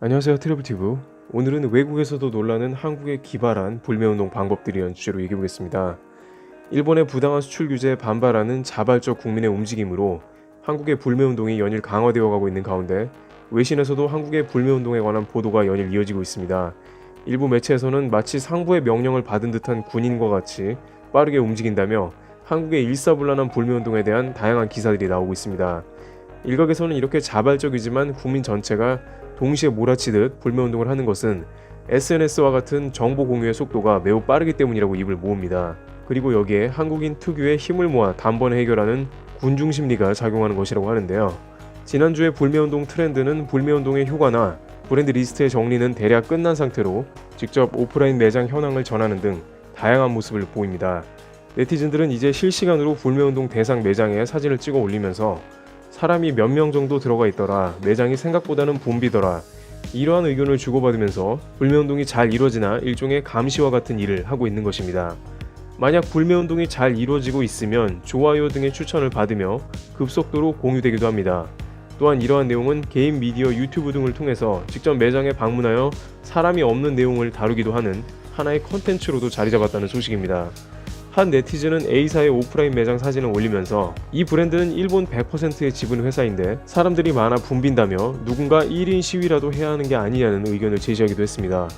안녕하세요 트래블튜브. 오늘은 외국에서도 논란은 한국에 기발한 불매운동 방법들이라는 주제로 얘기해보겠습니다. 일본의 부당한 수출 규제에 반발하는 자발적 국민의 움직임으로 한국의 불매운동이 연일 강화되어 가고 있는 가운데 외신에서도 한국의 불매운동에 관한 보도가 연일 이어지고 있습니다. 일부 매체에서는 마치 상부의 명령을 받은 듯한 군인과 같이 빠르게 움직인다며 한국의 일사불란한 불매운동에 대한 다양한 기사들이 나오고 있습니다. 일각에서는 이렇게 자발적이지만 국민 전체가 동시에 몰아치듯 불매운동을 하는 것은 SNS와 같은 정보 공유의 속도가 매우 빠르기 때문이라고 입을 모읍니다. 그리고 여기에 한국인 특유의 힘을 모아 단번에 해결하는 군중 심리가 작용하는 것이라고 하는데요. 지난주의 불매운동 트렌드는 불매운동의 효과나 브랜드 리스트의 정리는 대략 끝난 상태로 직접 오프라인 매장 현황을 전하는 등 다양한 모습을 보입니다. 네티즌들은 이제 실시간으로 불매운동 대상 매장에 사진을 찍어 올리면서 사람이 몇 명 정도 들어가 있더라. 매장이 생각보다는 붐비더라. 이러한 의견을 주고받으면서 불매운동이 잘 이루어지나 일종의 감시와 같은 일을 하고 있는 것입니다. 만약 불매운동이 잘 이루어지고 있으면 좋아요 등의 추천을 받으며 급속도로 공유되기도 합니다. 또한 이러한 내용은 개인 미디어 유튜브 등을 통해서 직접 매장에 방문하여 사람이 없는 내용을 다루기도 하는 하나의 컨텐츠로도 자리 잡았다는 소식입니다. 한 네티즌은 A사의 오프라인 매장 사진을 올리면서 이 브랜드는 일본 100%의 지분 회사인데 사람들이 많아 붐빈다며 누군가 1인 시위라도 해야 하는 게 아니냐는 의견을 제시하기도 했습니다.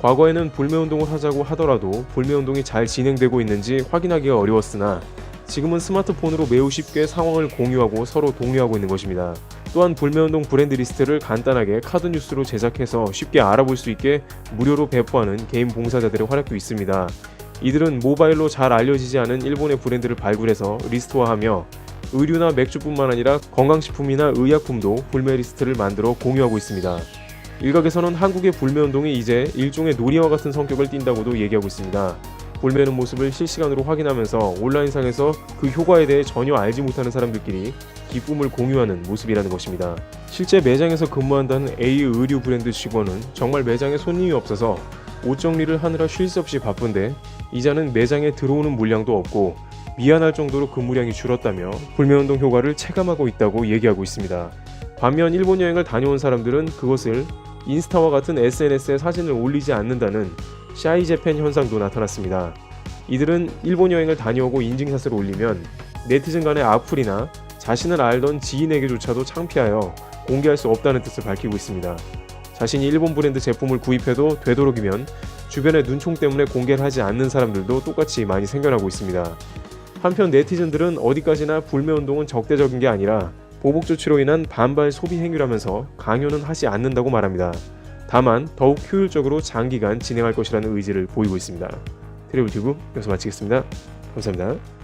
과거에는 불매운동을 하자고 하더라도 불매운동이 잘 진행되고 있는지 확인하기가 어려웠으나 지금은 스마트폰으로 매우 쉽게 상황을 공유하고 서로 동료하고 있는 것입니다. 또한 불매운동 브랜드 리스트를 간단하게 카드 뉴스로 제작해서 쉽게 알아볼 수 있게 무료로 배포하는 개인 봉사자들의 활약도 있습니다. 이들은 모바일로 잘 알려지지 않은 일본의 브랜드를 발굴해서 리스트화하며 의류나 맥주뿐만 아니라 건강식품이나 의약품도 불매 리스트를 만들어 공유하고 있습니다. 일각에서는 한국의 불매 운동이 이제 일종의 놀이와 같은 성격을 띈다고도 얘기하고 있습니다. 불매는 모습을 실시간으로 확인하면서 온라인상에서 그 효과에 대해 전혀 알지 못하는 사람들끼리 기쁨을 공유하는 모습이라는 것입니다. 실제 매장에서 근무한다는 A 의류 브랜드 직원은 정말 매장에 손님이 없어서 옷 정리를 하느라 쉴 새 없이 바쁜데 이자는 매장에 들어오는 물량도 없고 미안할 정도로 근무량이 줄었다며 불매운동 효과를 체감하고 있다고 얘기하고 있습니다. 반면 일본 여행을 다녀온 사람들은 그것을 인스타와 같은 SNS에 사진을 올리지 않는다는 샤이 재팬 현상도 나타났습니다. 이들은 일본 여행을 다녀오고 인증샷을 올리면 네티즌 간의 악플이나 자신을 알던 지인에게조차도 창피하여 공개할 수 없다는 뜻을 밝히고 있습니다. 자신이 일본 브랜드 제품을 구입해도 되도록이면 주변의 눈총 때문에 공개를 하지 않는 사람들도 똑같이 많이 생겨나고 있습니다. 한편 네티즌들은 어디까지나 불매운동은 적대적인 게 아니라 보복 조치로 인한 반발 소비 행위라면서 강요는 하지 않는다고 말합니다. 다만 더욱 효율적으로 장기간 진행할 것이라는 의지를 보이고 있습니다. 트래블 튜브 여기서 마치겠습니다. 감사합니다.